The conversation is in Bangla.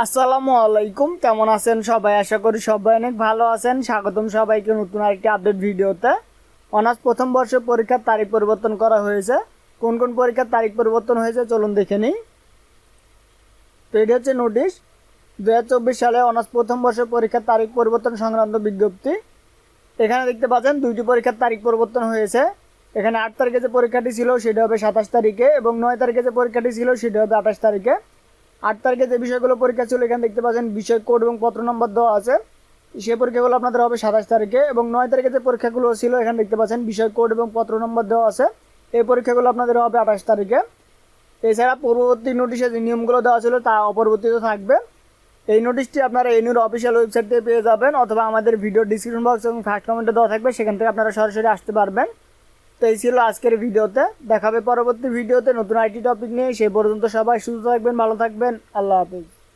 আসসালামু আলাইকুম। কেমন আছেন সবাই? আশা করি সবাই অনেক ভালো আছেন। স্বাগতম সবাইকে নতুন আরেকটি আপডেট ভিডিওতে। অনার্স প্রথম বর্ষের পরীক্ষার তারিখ পরিবর্তন করা হয়েছে। কোন কোন পরীক্ষার তারিখ পরিবর্তন হয়েছে চলুন দেখে নিই। তো এটি হচ্ছে নোটিশ দুহাজার চব্বিশ সালে অনার্স প্রথম বর্ষের পরীক্ষার তারিখ পরিবর্তন সংক্রান্ত বিজ্ঞপ্তি। এখানে দেখতে পাচ্ছেন দুইটি পরীক্ষার তারিখ পরিবর্তন হয়েছে। এখানে আট তারিখে যে পরীক্ষাটি ছিল, সেটা হবে সাতাশ তারিখে এবং নয় তারিখে যে পরীক্ষাটি ছিল, সেটা হবে আঠাশ তারিখে। আট তারিখে যে বিষয়গুলো পরীক্ষা ছিল, এখানে দেখতে পাচ্ছেন বিষয় কোড এবং পত্র নম্বর দেওয়া আছে। সেই পরীক্ষাগুলো আপনাদের হবে সাতাশ তারিখে এবং নয় তারিখে যে পরীক্ষাগুলো ছিল, এখানে দেখতে পাচ্ছেন বিষয় কোড এবং পত্র নম্বর দেওয়া আছে। এই পরীক্ষাগুলো আপনাদের হবে আঠাশ তারিখে। এছাড়া পূর্ববর্তী নোটিশে যে নিয়মগুলো দেওয়া ছিল, তা অপরিবর্তিত থাকবে। এই নোটিশটি আপনারা এনুর অফিসিয়াল ওয়েবসাইট থেকে পেয়ে যাবেন, অথবা আমাদের ভিডিও ডিসক্রিপশন বক্স এবং ফার্স্ট কমেন্টে দেওয়া থাকবে। সেখান থেকে আপনারা সরাসরি আসতে পারবেন। তো এই ছিল আজকের ভিডিওতে। দেখাবে পরবর্তী ভিডিওতে নতুন আইটি টপিক নিয়ে। সেই পর্যন্ত সবাই সুস্থ থাকবেন, ভালো থাকবেন। আল্লাহ হাফিজ।